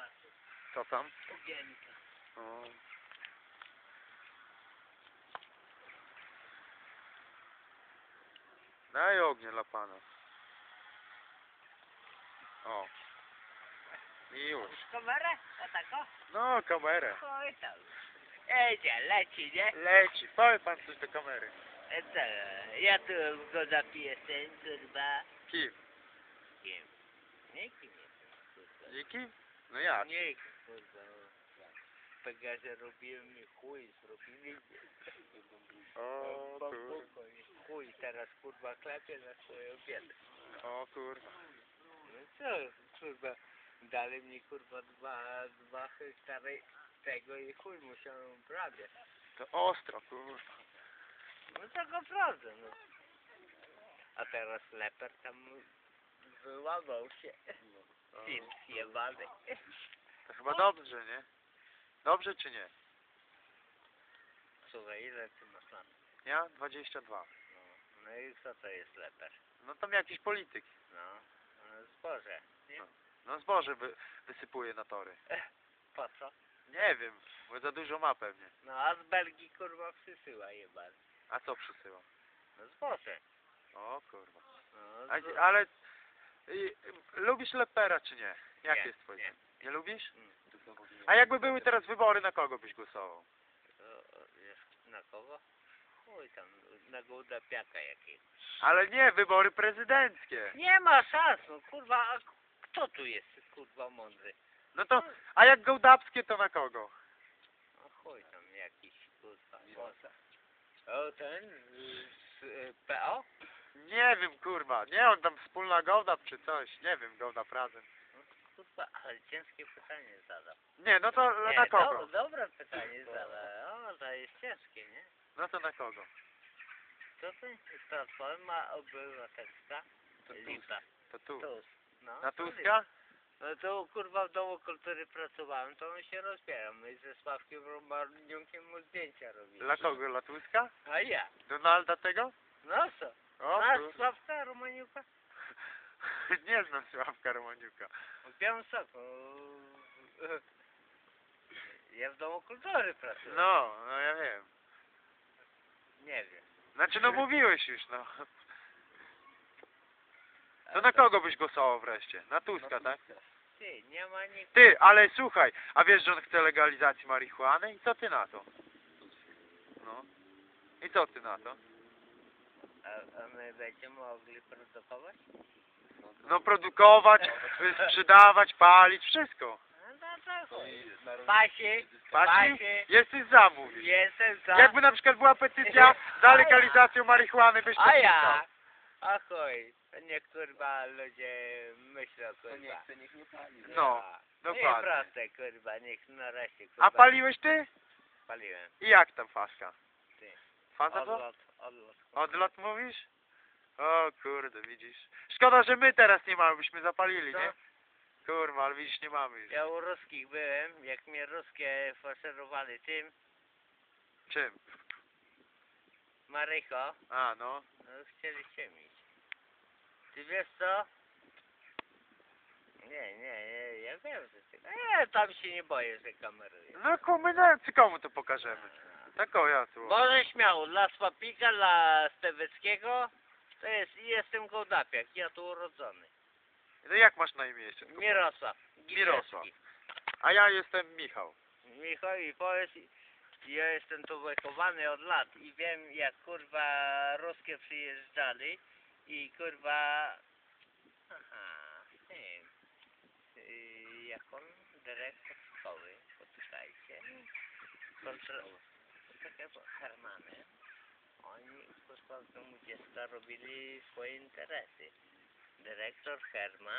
bardzo. Co tam? Ogienka. O. Daj ognie dla pana. O. I już. Kamerę? O tak o? No, kamerę. Oj tam. Jedzie, leci, nie? Leci. Powie pan coś do kamery. E co, ja tu go zapiję ten, kurwa. Kim? Kim? Nie kim. Nikim? No jak? Nie, kurwa. W Pegazie robiłem mi chuj, zrobili. O Mam kur... pokój, Chuj, teraz kurwa klepie na swoją biedę. O kurwa. No co, kurwa, dali mi kurwa dwa, dwa hektary tego i chuj musiałem uprawiać. To ostro, kurwa. No tak naprawdę, no. A teraz leper tam wyłamał się. Film jebany. To chyba dobrze, nie? Dobrze czy nie? Słuchaj, ile ty masz lat? Ja? 22. No, no i kto to jest leper? No tam jakiś polityk. No, no zboże. Nie? No zboże wy, wysypuje na tory. Po co? Nie wiem, bo za dużo ma pewnie. No a z Belgii kurwa przysyła jebany. A co przysyła? No zboże. O kurwa. No, A, z- ale y, lubisz lepera czy nie? Jak Nie, jest twoje? nie. nie lubisz? Mm. A jakby były teraz wybory, na kogo byś głosował? Jest- Na kogo? Chuj tam, na gołdapiaka jakiego. Ale nie, wybory prezydenckie. Nie ma szans, no kurwa, a kto tu jest kurwa mądry? No to, a jak gołdapskie, to na kogo? No chuj tam jakiś kurwa. O ten z y, PO? Nie wiem, kurwa. Nie, on tam wspólna gołdap czy coś. Nie wiem, gołdap razem. No, kurwa, ale ciężkie pytanie zadał. Nie, no to na do, kogo? dobre pytanie zadał. O, to jest ciężkie, nie? No to na kogo? To jest Platforma Obywatelska? To. Lipa. To tu. Tusk. No, Na Tuska? No to kurwa w Domu Kultury pracowałem, to on się rozbierał. My ze Sławkiem Romarniukiem mu zdjęcia robili. Dla kogo? Dla Tuska? A ja. Donalda tego? No co? O, kur... Sławka Romaniuka? Nie znam Sławka Romaniuka. W Białymstoku. Ja w Domu Kultury pracuję. No, no ja wiem. Nie wiem. Znaczy, no mówiłeś już, no. To na kogo byś głosował wreszcie? Na Tuska, tak? Ty, nie ma nikt. Ty, ale słuchaj, a wiesz, że on chce legalizacji marihuany? I co ty na to? No. I co ty na to? A, a my będziemy mogli produkować? No produkować, sprzedawać, palić, wszystko. No to chuj. Pasi, Pasi? Pasi. Jesteś za, mówisz. Jestem za. Jakby na przykład była petycja za legalizacją marihuany, byś A podpisał. ja. A chuj. To nie kurwa ludzie myślą kurwa. No, Ja. dokładnie. No i proste kurwa, niech nareszcie kurwa. A paliłeś ty? Paliłem. I jak tam faska? Ty. Faza to? Odlot, odlot. Odlot mówisz? O kurde, widzisz. Szkoda, że my teraz nie mamy, byśmy zapalili, Co? nie? Kurwa, ale widzisz, nie mamy już. Ja u ruskich byłem, jak mnie ruskie faszerowali tym, Czym? Marycho, A, no. no chcieli ciemić. Ty wiesz co? Nie, nie, nie, ja wiem, że ty... Nie, tam się nie boję, że kameruje. No komu, no, czy komu to pokażemy? Tak o, ja tu. Może śmiało, dla Swapika, dla Steweckiego, to jest, jestem Gołdapiak, ja tu urodzony. No jak masz na imię jeszcze? tylko? Mirosław. Mirosław. A ja jestem Michał. Michał i powiedz, ja jestem tu wychowany od lat i wiem jak kurwa ruskie przyjeżdżali i kurwa aha, tym yy, jak on dyrektor szkoły, poczytajcie kontrol takie Hermany oni kurwa w domu dziecka robili swoje interesy. Dyrektor Herman